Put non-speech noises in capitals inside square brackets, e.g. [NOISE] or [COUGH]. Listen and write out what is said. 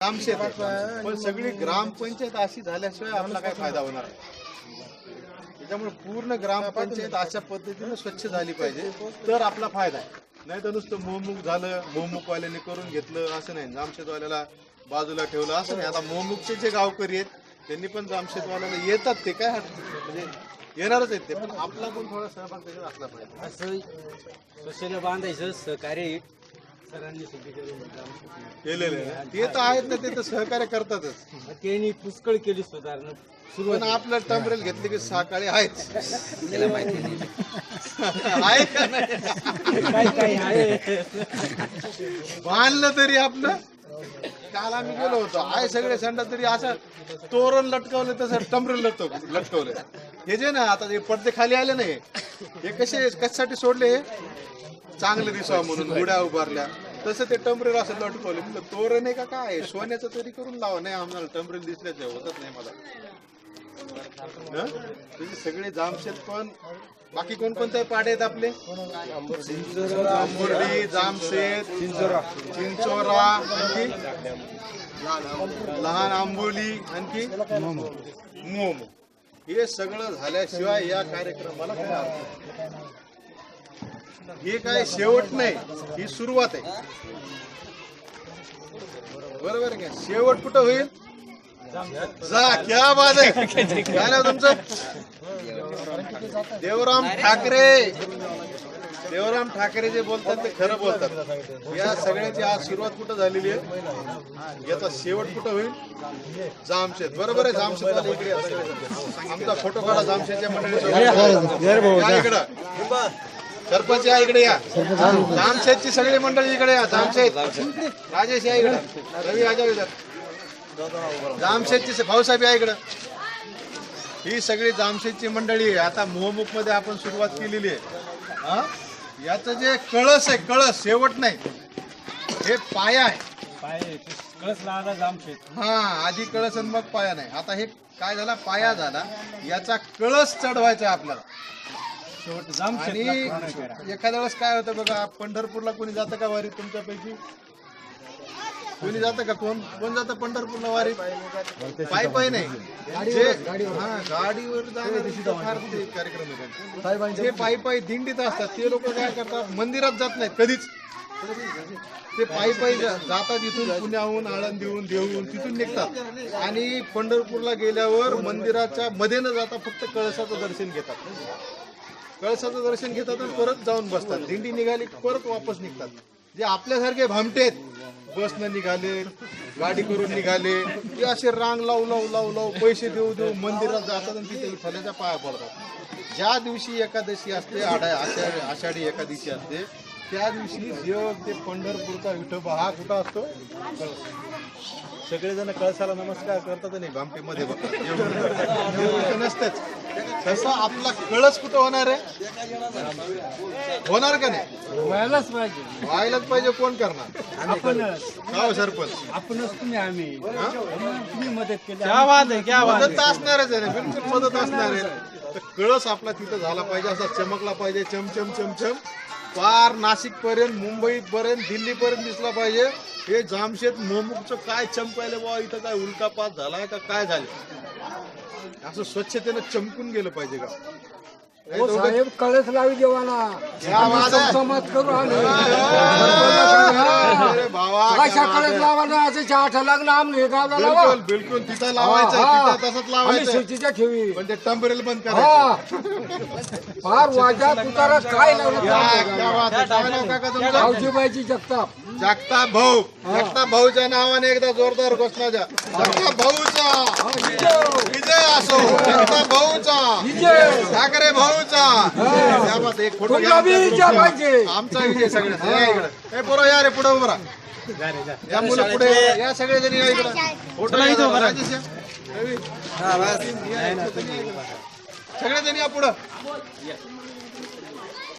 ग्रामशेत पण सगळी ग्रामपंचायत अशी झाल्याशिवाय आपला काय फायदा होणार? त्याच्यामुळे पूर्ण ग्रामपंचायत अशा पद्धतीने स्वच्छ झाली पाहिजे. तर आपला फायदा आहे. नाही तर नुसतं मोहमुख झालं मोहमुखवाल्याने करून घेतलं असं नाही. जामशेतवाल्याला बाजूला ठेवलं असं नाही. आता मोहमुखचे जे गावकरी आहेत त्यांनी पण जामशेतवाल्याला येतात ते. काय हरकत नाही. म्हणजे येणारच आहेत ते. पण आपला पण थोडा सहभाग त्याच्यात असला पाहिजे. असं स्वच्छता बांधायचं सहकार्य केलेलं. ते तर आहेत ना ते तर सहकार्य करतातच. त्यांनी पुष्कळ केली सुधारणा. पण आपलं टंबरेल घेतले की सकाळी आहेच. आहे का नाही? बांधलं तरी आपलं. काल आम्ही गेलो होतो. आहे सगळे संडा तरी असं तोरण लटकवलं तसं टंबरेल लटकव लटकवलं. हे जे ना आता हे पडदे खाली आले नाही हे कसे कशासाठी सोडले हे? चांगलं दिसावं म्हणून [LAUGHS] उड्या उभारल्या. तसं ते टंबरेल असं लटकवले. म्हणलं तोरण आहे का काय? सोन्याचं तरी करून लावा. नाही आम्हाला टंबरेल दिसल्याच होतच नाही मला. हं? तुझे सगळे जामशेत पण. बाकी कोणकोणते पाडे आहेत आपले? मुरडी जामशेत चिंचोरा आणखी? लहान आंबोली आणखी? मोम. हे सगळं झाल्याशिवाय या कार्यक्रमाला काय अर्थ. हे काय शेवट नाही ही सुरुवात आहे. बरोबर का? शेवट कुठं होईल? जा क्या बात आहे. काय नाव तुमचं? देवराम ठाकरे. देवराम ठाकरे जे बोलतात ते खरं बोलतात. या सगळ्याची आज सुरुवात कुठं झालेली आहे? याचा शेवट कुठं होईल? जामशेत. बरोबर आहे जामशेद इकडे आमचा फोटो काढा जामशेदच्या मंडळीसोबत इकडं. सरपंच या इकडे या. जामशेतची सगळी मंडळी इकडे या. जामशेत राजेश या इकडं. रवी इकडं. जामशेदची भाऊसाहेब या इकडं. ही सगळी जामशेदची मंडळी आहे. आता मोहमुखमध्ये आपण सुरुवात केलेली आहे. हा? याचं जे कळस आहे कळस शेवट नाही. हे पाया आहे. पाय कळस लागला जामशेत हा आधी कळस आणि मग पाया नाही. आता हे काय झाला? पाया झाला. याचा कळस चढवायचा आहे आपल्याला. आणि एखाद्या वेळेस काय होतं बघा पंढरपूरला कोणी जातं का वारीत तुमच्यापैकी? कोणी जातं का? कोण? कोण जातं पंढरपूरला वारीत? पायी पायी नाही. जे हा गाडीवर फार कार्यक्रम आहे जे पायी पायी दिंडीत असतात ते लोक काय करतात? मंदिरात जात नाहीत कधीच. ते पायी पायी जातात इथून पुण्याहून आळंदीहून देहून तिथून निघतात. आणि पंढरपूरला गेल्यावर मंदिराच्या मध्ये न जाता फक्त कळसाचं दर्शन घेतात. कळसाचं दर्शन घेतात आणि परत जाऊन बसतात. दिंडी निघाली की परत वापस निघतात. जे आपल्यासारखे भामटेत बसनं निघाले गाडी करून निघाले ते असे रांग लावू लावू लावू लावू पैसे देऊ देऊ मंदिरात जातात आणि तिथे विठ्ठलाच्या पाया पडतात. ज्या दिवशी एकादशी असते आडा आषाढी आषाढी एकादशी असते त्या दिवशी देव ते पंढरपूरचा विठोबा हा कुठं असतो? सगळेजण कळसाला नमस्कार करतात नाही भामटेमध्ये बघतात. नसतंच. तसं आपला कळस कुठं होणार आहे? होणार का नाही? व्हायलाच पाहिजे. व्हायलाच पाहिजे कोण करणार? आपणच. गाव सरपंच. आपणच तुम्ही आम्ही. तुम्ही मदत केली. क्या बात है क्या बात मदत तर असणारच आहे बिलकुल मदत असणार आहे. तर कळस आपला तिथं झाला पाहिजे असा चमकला पाहिजे चमचम चमचम पार नाशिक पर्यंत मुंबई पर्यंत दिल्ली पर्यंत दिसला पाहिजे. हे जामशेत मोमुकचं काय चमकायलं बाबा इथं काय उलकापात झालाय का काय झालं? असं स्वच्छतेनं चमकून गेलं पाहिजे गाव. नाही तर उगाच- साहेब कळस लावी आहे? समाज करू आम्ही. अरे भावा अशा क्या बात कळस आहे? असं लागलं गावला लावा बिलकुल बिलकुल तिथं लावायचं हा, हा. तिथं तसंच आम्ही लावायचं. शेतीच्या ठेवी. पण ते टंबरेल बंद करायचं. हा फार वाजा तुतारा काय लावलं? काय नाव काका तुमचं? गावजीबाईची जगताप. जगताप भाऊ जगताप भाऊच्या नावाने एकदा जोरदार घोषणा द्या जगताप भाऊचा विजय असो जगताप भाऊचा ठाकरे भाऊचा एक फोटो घ्या आमचा विजय सगळ्यांचा या इकडे हे पोरं या रे पुढे उभं राहा या मुलं पुढे या. या सगळे जण या इकडे फोटो घ्या जरा. राजेश या. रवी. या, या इकडे. सगळे जण या पुढं